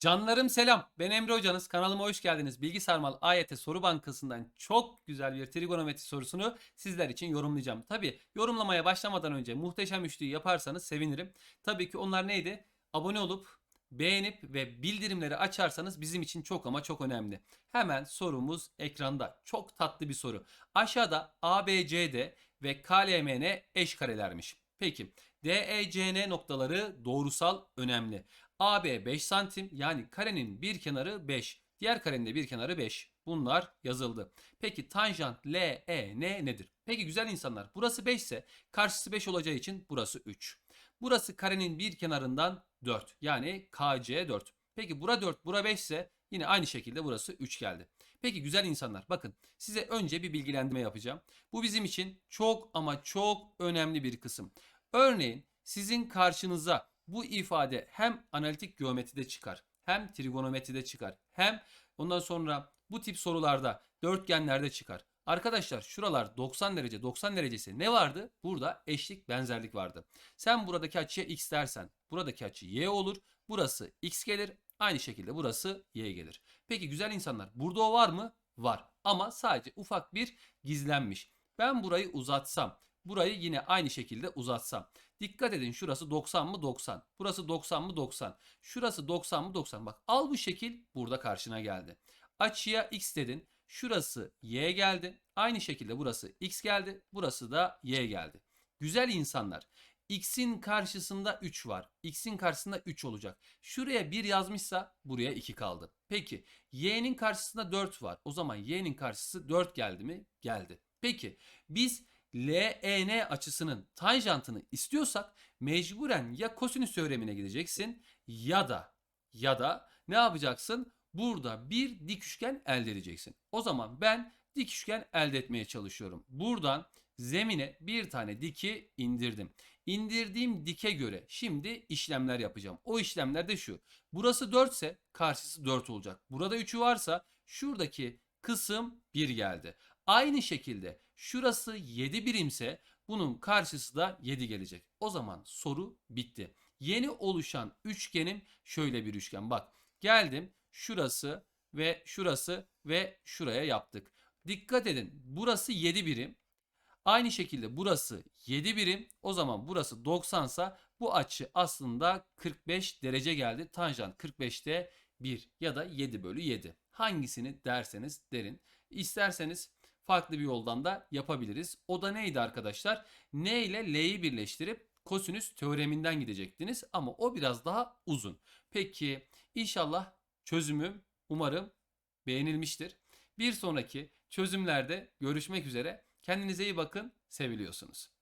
Canlarım selam. Ben Emre Hocanız. Kanalıma hoş geldiniz. Bilgi Sarmal AYT Soru Bankası'ndan çok güzel bir trigonometri sorusunu sizler için yorumlayacağım. Tabi yorumlamaya başlamadan önce muhteşem üçlüyü yaparsanız sevinirim. Tabii ki onlar neydi? Abone olup beğenip ve bildirimleri açarsanız bizim için çok ama çok önemli. Hemen sorumuz ekranda. Çok tatlı bir soru. Aşağıda ABCD ve KLMN eş karelermiş. Peki DECN noktaları doğrusal önemli. AB 5 santim yani karenin bir kenarı 5. Diğer karenin de bir kenarı 5. Bunlar yazıldı. Peki tanjant LEN nedir? Peki güzel insanlar burası 5 ise karşısı 5 olacağı için burası 3. Burası karenin bir kenarından 4 yani KC 4. Peki bura 4 bura 5 ise yine aynı şekilde burası 3 geldi. Peki güzel insanlar bakın size önce bir bilgilendirme yapacağım. Bu bizim için çok ama çok önemli bir kısım. Örneğin sizin karşınıza bu ifade hem analitik geometride çıkar, hem trigonometride çıkar, hem ondan sonra bu tip sorularda dörtgenlerde çıkar. Arkadaşlar şuralar 90 derece 90 derecesi ne vardı? Burada eşlik benzerlik vardı. Sen buradaki açıya x dersen buradaki açı y olur. Burası x gelir. Aynı şekilde burası y gelir. Peki güzel insanlar burada o var mı? Var. Ama sadece ufak bir gizlenmiş. Ben burayı uzatsam burayı yine aynı şekilde uzatsam. Dikkat edin şurası 90 mı 90. Burası 90 mı 90. Şurası 90 mı 90. Bak al bu şekil burada karşına geldi. Açıya x dedin. Şurası y geldi. Aynı şekilde burası x geldi. Burası da y geldi. Güzel insanlar. X'in karşısında 3 var. X'in karşısında 3 olacak. Şuraya 1 yazmışsa buraya 2 kaldı. Peki y'nin karşısında 4 var. O zaman y'nin karşısı 4 geldi mi? Geldi. Peki biz LEN açısının tanjantını istiyorsak mecburen ya kosinüs teoremine gideceksin ya da ya da ne yapacaksın? Burada bir dik üçgen elde edeceksin. O zaman ben dik üçgen elde etmeye çalışıyorum. Buradan zemine bir tane diki indirdim. İndirdiğim dike göre şimdi işlemler yapacağım. O işlemler de şu. Burası 4 ise karşısı 4 olacak. Burada 3'ü varsa şuradaki kısım 1 geldi. Aynı şekilde şurası 7 birimse bunun karşısı da 7 gelecek. O zaman soru bitti. Yeni oluşan üçgenim şöyle bir üçgen. Bak geldim şurası ve şurası ve şuraya yaptık. Dikkat edin burası 7 birim. Aynı şekilde burası 7 birim. O zaman burası 90 sa bu açı aslında 45 derece geldi. Tanjant 45'te 1 ya da 7 bölü 7. Hangisini derseniz derin. İsterseniz farklı bir yoldan da yapabiliriz. O da neydi arkadaşlar? N ile L'yi birleştirip kosinüs teoreminden gidecektiniz ama o biraz daha uzun. Peki inşallah çözümüm umarım beğenilmiştir. Bir sonraki çözümlerde görüşmek üzere. Kendinize iyi bakın. Seviliyorsunuz.